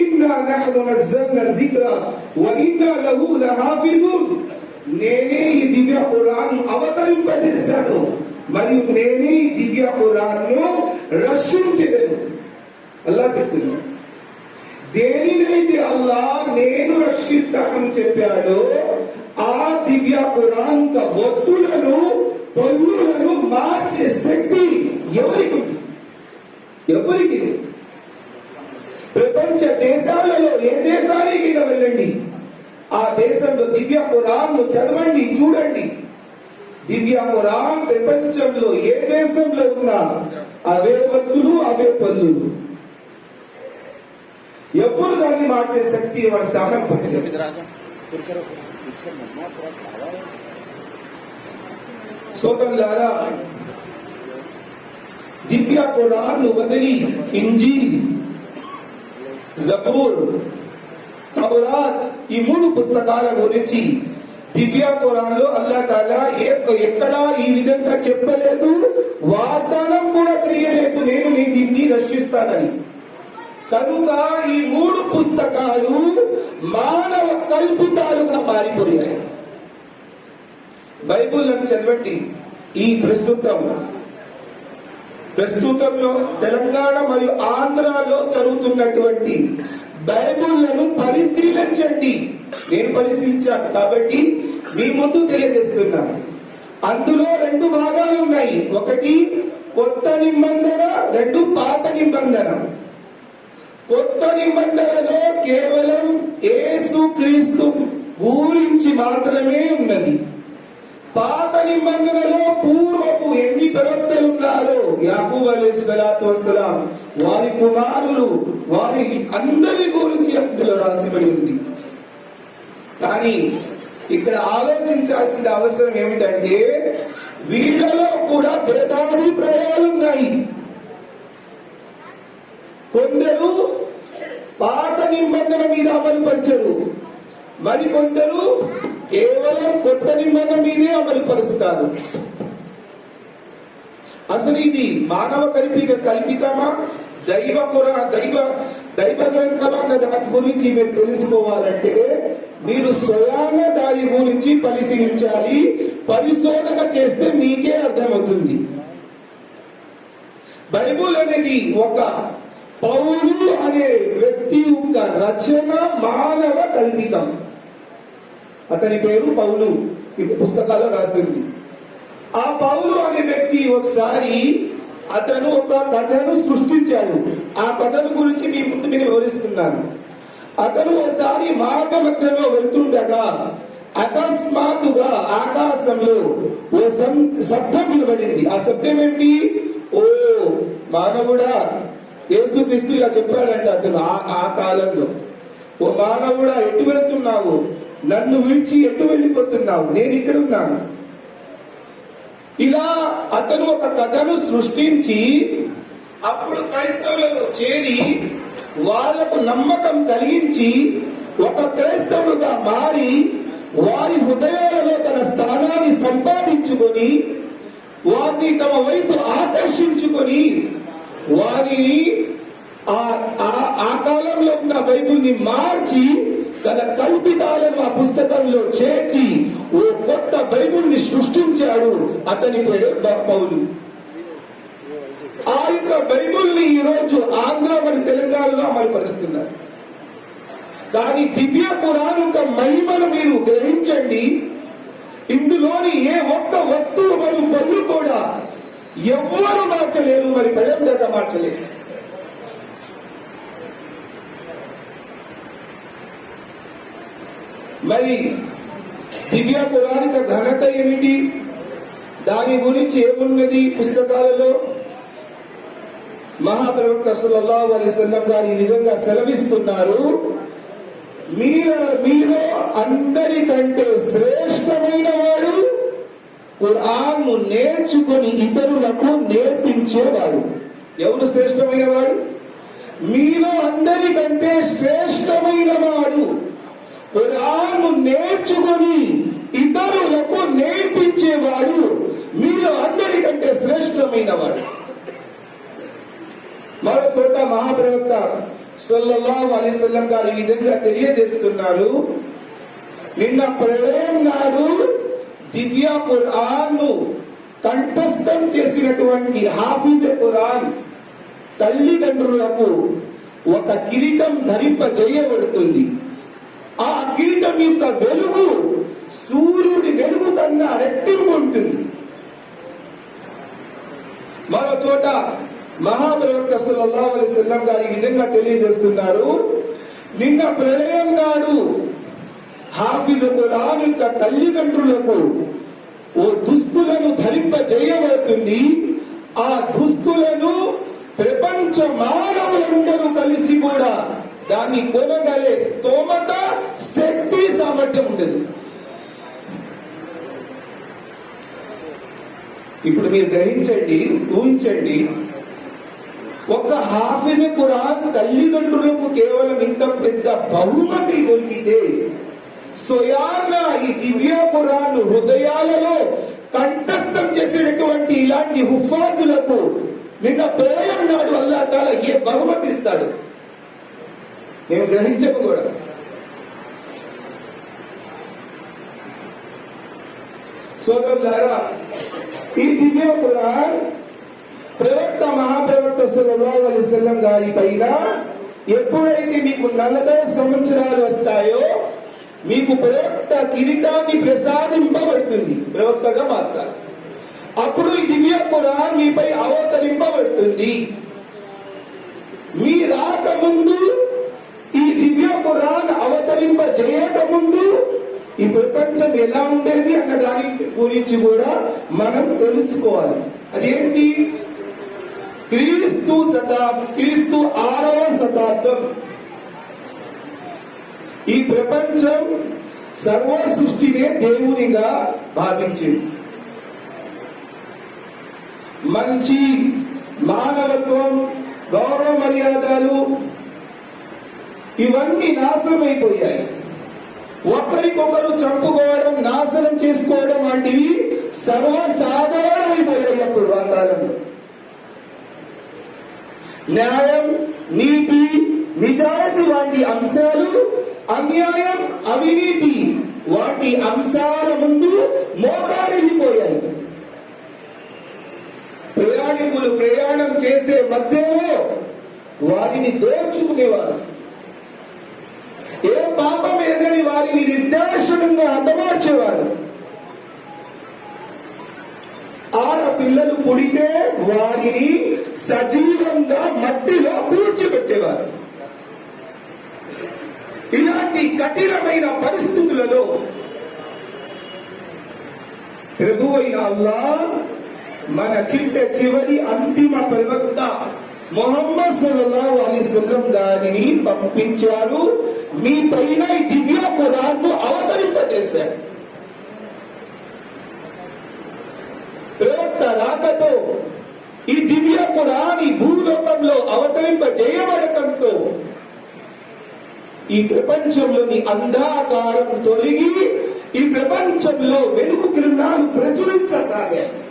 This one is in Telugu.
ఇన్నా నహ్ను నజ్జల్న దిక్ర వ ఇన్నా లహు లహాఫిజున్ నేనే ఈ దివ్య ఖురాన్ అవతరింపజేశాను మరియు నేనే ఈ దివ్య ఖురాన్ను రక్షించదను. అల్లా చెప్తున్నాడు దేనినైతే అల్లా నేను రక్షిస్తానని చెప్పాడో ఆ దివ్య పురాణిక ఒత్తులను పన్నులను మార్చే శక్తి ఎవరికి ఉంది ఎవరికి లేదు. దేశాలలో ఏ దేశానికి వెళ్ళండి? ఆ దేశంలో దివ్య పురాణం చదవండి చూడండి. దివ్య పురాణం ప్రపంచంలో ఏ దేశంలో ఉన్నా అవే భక్తులు అవే పన్నులు. ఎప్పుడు దాన్ని మార్చే శక్తి వాడి సామర్థ్యం? సోదరులారా దివ్య పురాణం వదిలి ఇంజీల్ జబూర్ తౌరాత్ ఈ మూడు పుస్తకాల గురించి దివ్య ఖురాన్లో అల్లా తాలా ఎక్కడా ఈ విధంగా చెప్పలేదు. వాగ్దానం కూడా చేయలేదు. నేను నీ దీన్ని రక్షిస్తానని. కనుక ఈ మూడు పుస్తకాలు మానవ కల్పితాలుగా మారిపోయాయి బైబుల్ అని చదవండి. ఈ ప్రస్తుతం ప్రస్తుతంలో తెలంగాణ మరియు ఆంధ్రాలో జరుగుతున్నటువంటి బైబుల్లను పరిశీలించండి. నేను పరిశీలించాను కాబట్టి మీ ముందు తెలియజేస్తున్నాను అందులో రెండు భాగాలు ఉన్నాయి. ఒకటి కొత్త నిబంధన రెండు పాత నిబంధన. కొత్త నిబంధనలో కేవలం ఏసు క్రీస్తు గురించి మాత్రమే ఉన్నది. పాత నిబంధనలో పూర్తి యాకూబ్ అలీ సలాతు వసలాం వారి కుమారులు వారి అందరి గురించి అందులో రాసిబడి ఉంది. కానీ ఇక్కడ ఆలోచించాల్సిన అవసరం ఏమిటంటే వీళ్ళలో కూడా భేదాభిప్రాయాలు ఉన్నాయి. కొందరు పాత నిబంధన మీద అమలుపరచరు మరి కొందరు కేవలం కొత్త నిబంధన మీదే అమలుపరుస్తారు అసలు ఇది మానవ కల్పిత కల్పితమా? దైవ పుర దైవ దైవ గ్రంథం అన్న దాని గురించి మీరు తెలుసుకోవాలంటే మీరు స్వయాన దాని గురించి పరిశీలించాలి. పరిశోధన చేస్తే మీకే అర్థమవుతుంది. బైబుల్ అనేది ఒక పౌరుడు అనే వ్యక్తి యొక్క రచన మానవ కల్పితం. అతని పేరు పౌలు. ఇది పుస్తకాల్లో రాసింది. ఆ పౌలు అనే వ్యక్తి ఒకసారి అతను ఒక కథను సృష్టించాడు. ఆ కథను గురించి మీ ముందు నేను వివరిస్తున్నాను. అతను ఒకసారి మార్గ మధ్యలో వెళ్తుండగా అకస్మాత్తుగా ఆకాశంలో ఓ శబ్దం వినబడింది. ఆ శబ్దం ఏంటి ఓ మానవుడా యేసుక్రీస్తు ఇలా చెప్పాడంట అతను ఆ- ఆ కాలంలో ఓ మానవుడా ఎటు వెళ్తున్నావు? నన్ను విడిచి ఎటు వెళ్ళిపోతున్నావు? నేను ఇక్కడ ఉన్నాను ఇలా అతను ఒక కథను సృష్టించి అప్పుడు క్రైస్తవులలో చేరి వాళ్ళకు నమ్మకం కలిగించి ఒక క్రైస్తవుడుగా మారి వారి హృదయాలలో తన స్థానాన్ని సంపాదించుకొని వారిని తమ వైపు ఆకర్షించుకొని వారిని ఆ ఆ- ఆ కాలంలో ఉన్న బైబుల్ని మార్చి తన కల్పితాలను ఆ పుస్తకంలో చేర్చి ఓ కొత్త బైబిల్ని సృష్టించాడు. అతని పేరు పౌలు. ఆ యొక్క బైబుల్ని ఈ రోజు ఆంధ్ర మరి తెలంగాణలో అమలుపరుస్తున్నారు. కానీ దివ్య పురాణిక మహిమను మీరు గ్రహించండి. ఇందులోని ఏ ఒక్క వస్తువు మరియు పనులు కూడా ఎవ్వరు మార్చలేరు మరి పెళ్ళంతగా మార్చలేరు. మరి దివ్య పురాణిక ఘనత ఏమిటి? దాని గురించి ఏమున్నది పుస్తకాలలో? మహాప్రవక్త సుల్లా అలైహి గారు ఈ విధంగా సెలవిస్తున్నారు. మీరు మీలో అందరికంటే శ్రేష్టమైన వాడు ఖురాన్ను నేర్చుకుని ఇతరులకు నేర్పించేవాడు. ఎవరు శ్రేష్టమైన వాడు? మీలో అందరికంటే శ్రేష్టమైన వాడు రాను నేర్చుకుని ఇతరులకు నేర్పించేవాడు మీరు అందరికంటే శ్రేష్టమైన వాడు మరో చోట మహాప్రవక్త సల్లల్లాహు సల్లల్లాహు అలైహి గారు ఈ విధంగా తెలియజేస్తున్నారు. నిన్న ప్రళయం నాడు దివ్య ఖురాన్ కంఠస్థం చేసినటువంటి హాఫీజ్ ఖురాన్ తల్లిదండ్రులకు ఒక కిరీటం ధరింపజేయబడుతుంది. ఆ కిరీటం యొక్క వెలుగు సూర్యుడి వెలుగు కన్నా రెట్టింపు ఉంటుంది. మరో చోట మహాప్రవక్త సల్లల్లాహు అలైహి గారు ఈ విధంగా తెలియజేస్తున్నారు. నిన్న ప్రళయం నాడు హాఫీజ్ ఖురాన్ యొక్క తల్లిదండ్రులకు ఓ దుస్తులను ధరింపజేయబడుతుంది ఆ దుస్తులను ప్రపంచ మానవులందరూ కలిసి కూడా దాన్ని కొనగలే స్తోమత శక్తి సామర్థ్యం ఉండదు. ఇప్పుడు మీరు గ్రహించండి ఊహించండి. ఒక హాఫీజ్ ఖురాన్ తల్లిదండ్రులకు కేవలం ఇంత పెద్ద బహుమతి దొరికితే స్వయాన ఈ దివ్య ఖురాన్ హృదయాలలో కంఠస్థం చేసేటటువంటి ఇలాంటి హుఫాజులకు నిన్న ప్రళయం నాడు అల్లా తాల ఏ బహుమతి ఇస్తాడు? మేము గ్రహించము కూడా. సోదరులారా ఈ దివ్య ఖురాన్ ప్రవక్త మహాప్రవక్త సల్లల్లాహు అలైహి గారి పైన ఎప్పుడైతే మీకు నలభై సంవత్సరాలు వస్తాయో మీకు ప్రవక్త కిరీటాన్ని ప్రసాదింపబడుతుంది ప్రవక్తగా మాత్రం అప్పుడు ఈ దివ్య ఖురాన్ మీపై అవతరింపబడుతుంది. మీ రాకముందు ఈ దివ్య ఖురాన్ అవతరింప చేయకముందు ఈ ప్రపంచం ఎలా ఉండేది అన్న దాని గురించి కూడా మనం తెలుసుకోవాలి. అదేంటి? క్రీస్తు శతాబ్ క్రీస్తు ఆరవ శతాబ్దం. ఈ ప్రపంచం సర్వ సృష్టినే దేవునిగా భావించింది. మంచి మానవత్వం గౌరవ మర్యాదలు ఇవన్నీ నాశనం అయిపోయాయి ఒకరికొకరు చంపుకోవడం నాశనం చేసుకోవడం వంటివి సర్వసాధారణమైపోయాయి అప్పుడు ఆ కాలంలో. న్యాయం నీతి నిజాయితీ వంటి అంశాలు అన్యాయం అవినీతి వాటి అంశాల ముందు మోకారిల్లిపోయాయి ప్రయాణికులు ప్రయాణం చేసే మధ్యలో వారిని దోచుకునేవారు. పాపం ఎరగని వారిని నిర్దాక్షిణంగా ఆడ ఆడపిల్లలు పుడితే వారిని సజీవంగా మట్టిలో పూడ్చిపెట్టేవారు ఇలాంటి కఠినమైన పరిస్థితులలో ప్రభువైన అల్లా మన చిట్ట చివరి అంతిమ ప్రవక్త మొహమ్మద్ సల్లల్లాహు అలైహి దానిని పంపించారు. మీ పైన ఈ దివ్య కురాన్ను అవతరింపజేశారు. ప్రవక్త రాకతో ఈ దివ్య ఖురాన్ ఈ భూలోకంలో అవతరింపజేయబడటంతో ఈ ప్రపంచంలోని అంధాకారం తొలగి ఈ ప్రపంచంలో వెలుగు కిరణాలు ప్రచురించసాగాయి